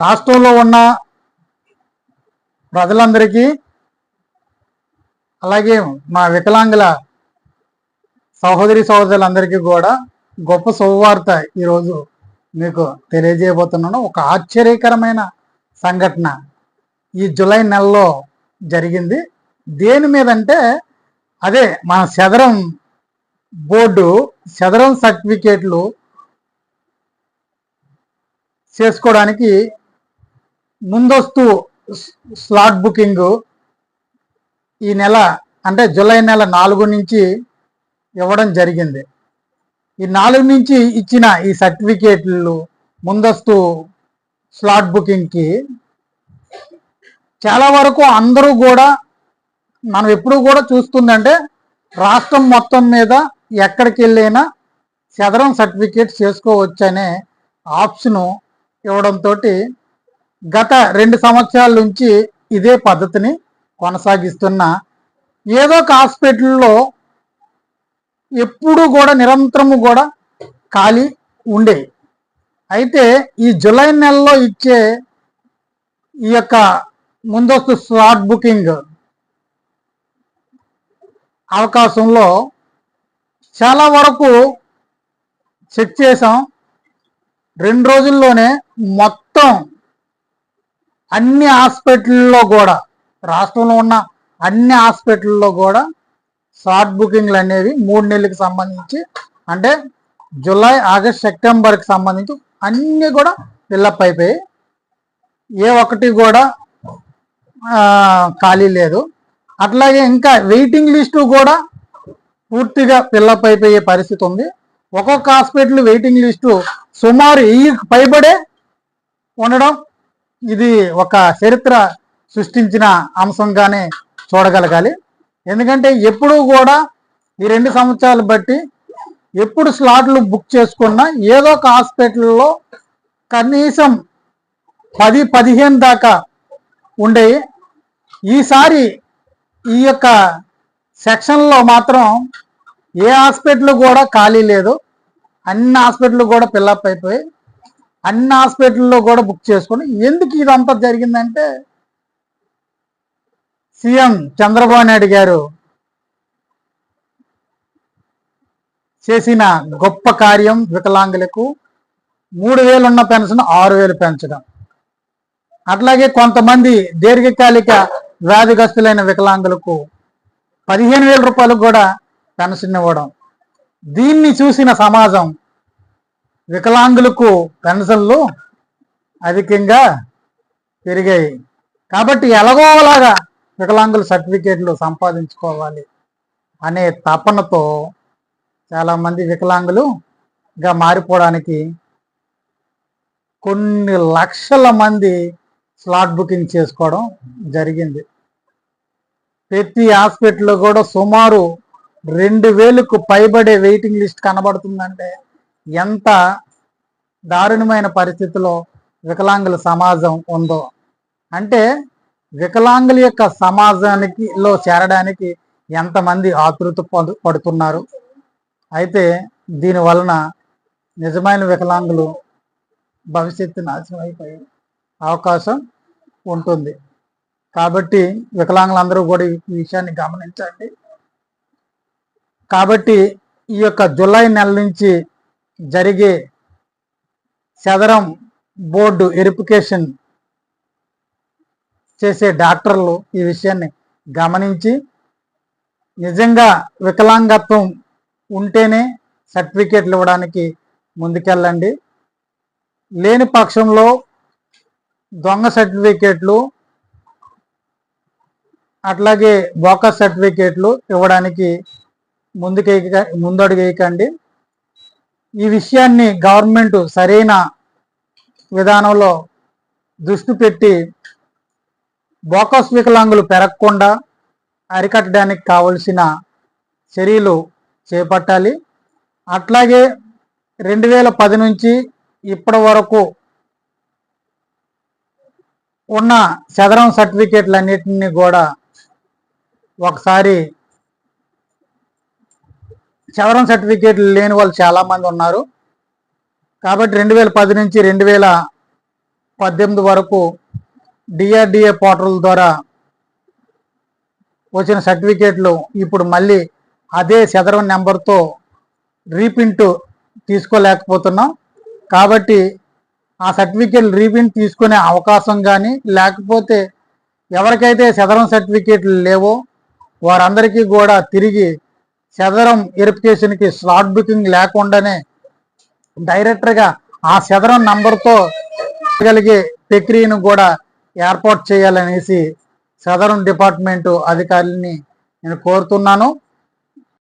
రాష్ట్రంలో ఉన్న ప్రజలందరికీ అలాగే మా వికలాంగుల సహోదరి సహోదరులందరికీ కూడా గొప్ప శుభవార్త ఈరోజు మీకు తెలియజేయబోతున్నాను. ఒక ఆశ్చర్యకరమైన సంఘటన ఈ జూలై నెలలో జరిగింది. దేని మీద అంటే అదే మన శదరం బోర్డు శదరం సర్టిఫికేట్లు చేసుకోవడానికి ముందస్తు స్లాట్ బుకింగ్ ఈ నెల అంటే జూలై నెల నాలుగు నుంచి ఇవ్వడం జరిగింది. ఈ నాలుగు నుంచి ఇచ్చిన ఈ సర్టిఫికేట్లు ముందస్తు స్లాట్ బుకింగ్కి చాలా వరకు అందరూ కూడా మనం ఎప్పుడు కూడా చూస్తుందంటే రాష్ట్రం మొత్తం మీద ఎక్కడికి వెళ్ళైనా చదరం సర్టిఫికేట్ చేసుకోవచ్చనే ఆప్షను ఇవ్వడంతో గత రెండు సంవత్సరాల నుంచి ఇదే పద్ధతిని కొనసాగిస్తున్న. ఏదో ఒక హాస్పిటల్లో ఎప్పుడూ కూడా నిరంతరము కూడా ఖాళీ ఉండే. అయితే ఈ జూలై నెలలో ఇచ్చే ఈ యొక్క ముందస్తు స్లాట్ బుకింగ్ అవకాశంలో చాలా వరకు చెక్ చేసాం రెండు రోజుల్లోనే మొత్తం అన్ని హాస్పిటల్లో కూడా రాష్ట్రంలో ఉన్న అన్ని హాస్పిటల్లో కూడా షార్ట్ బుకింగ్లు అనేవి మూడు నెలలకు సంబంధించి అంటే జూలై ఆగస్ట్ సెప్టెంబర్కి సంబంధించి అన్నీ కూడా ఫిల్అప్ అయిపోయి ఏ ఒక్కటి కూడా ఖాళీ లేదు. అట్లాగే ఇంకా వెయిటింగ్ లిస్టు కూడా పూర్తిగా ఫిల్అప్ అయిపోయే పరిస్థితి ఉంది. ఒక్కొక్క హాస్పిటల్ వెయిటింగ్ లిస్టు సుమారు వెయ్యి పైబడే ఉండడం ఇది ఒక చరిత్ర సృష్టించిన అంశంగానే చూడగలగాలి. ఎందుకంటే ఎప్పుడూ కూడా ఈ రెండు సంవత్సరాలు బట్టి ఎప్పుడు స్లాట్లు బుక్ చేసుకున్నా ఏదో ఒక హాస్పిటల్లో కనీసం పది పదిహేను దాకా ఉండేవి ఈసారి ఈ యొక్క సెక్షన్లో మాత్రం ఏ హాస్పిటల్ కూడా ఖాళీ లేదు. అన్ని హాస్పిటల్ కూడా పిల్లప్ అయిపోయి అన్ని హాస్పిటల్లో కూడా బుక్ చేసుకుని ఎందుకు ఇదంతా జరిగిందంటే సీఎం చంద్రబాబు నాయుడు గారు చేసిన గొప్ప కార్యం వికలాంగులకు మూడు వేలు ఉన్న పెన్షన్ ఆరు వేలు పెంచడం. అట్లాగే కొంతమంది దీర్ఘకాలిక వ్యాధిగ్రస్తులైన వికలాంగులకు పదిహేను వేల రూపాయలకు కూడా పెన్షన్ ఇవ్వడం. దీన్ని చూసిన సమాజం వికలాంగులకు పెన్షన్లు అధికంగా పెరిగాయి. కాబట్టి ఎలాగోలాగా వికలాంగుల సర్టిఫికేట్లు సంపాదించుకోవాలి అనే తపనతో చాలామంది వికలాంగులుగా మారిపోవడానికి కొన్ని లక్షల మంది స్లాట్ బుకింగ్ చేసుకోవడం జరిగింది. ప్రతి హాస్పిటల్లో కూడా సుమారు రెండు వేలకు పైబడే వెయిటింగ్ లిస్ట్ కనబడుతుందంటే ఎంత దారుణమైన పరిస్థితిలో వికలాంగుల సమాజం ఉందో. అంటే వికలాంగుల యొక్క సమాజానికి లో చేరడానికి ఎంతమంది ఆతృత పడుతున్నారు. అయితే దీని వలన నిజమైన వికలాంగులు భవిష్యత్తు నాశనం అయిపోయే అవకాశం ఉంటుంది. కాబట్టి వికలాంగులందరూ కూడా ఈ విషయాన్ని గమనించండి. కాబట్టి ఈ యొక్క జూలై నెల నుంచి జరిగే చదరం బోర్డు వెరిఫికేషన్ చేసే డాక్టర్లు ఈ విషయాన్ని గమనించి నిజంగా వికలాంగత్వం ఉంటేనే సర్టిఫికేట్లు ఇవ్వడానికి ముందుకెళ్ళండి. లేని పక్షంలో దొంగ సర్టిఫికేట్లు అట్లాగే బోకస్ సర్టిఫికేట్లు ఇవ్వడానికి ముందుకే ముందడుగు వేయకండి ఈ విషయాన్ని గవర్నమెంట్ సరైన విధానంలో దృష్టి పెట్టి బోకస్ వికలాంగులు పెరగకుండా అరికట్టడానికి కావలసిన చర్యలు చేపట్టాలి. అట్లాగే రెండు వేల పది నుంచి ఇప్పటి వరకు ఉన్న చదరం సర్టిఫికేట్లన్నిటిని కూడా ఒకసారి చదరం సర్టిఫికేట్లు లేని వాళ్ళు చాలామంది ఉన్నారు. కాబట్టి రెండు వేల పది నుంచి రెండు వేల పద్దెనిమిది వరకు డిఆర్డిఏ పోర్టల్ ద్వారా వచ్చిన సర్టిఫికేట్లు ఇప్పుడు మళ్ళీ అదే చదరం నెంబర్తో రీప్రింట్ తీసుకోలేకపోతున్నాం. కాబట్టి ఆ సర్టిఫికేట్ రీప్రింట్ తీసుకునే అవకాశం కానీ లేకపోతే ఎవరికైతే చదరం సర్టిఫికేట్లు లేవో వారందరికీ కూడా తిరిగి చదరం వెరిఫికేషన్కి స్లాట్ బుకింగ్ లేకుండానే డైరెక్టర్గా ఆ చదరం నంబర్తో కలిగే ప్రక్రియను కూడా ఏర్పాటు చేయాలనేసి సదరం డిపార్ట్మెంటు అధికారులని నేను కోరుతున్నాను.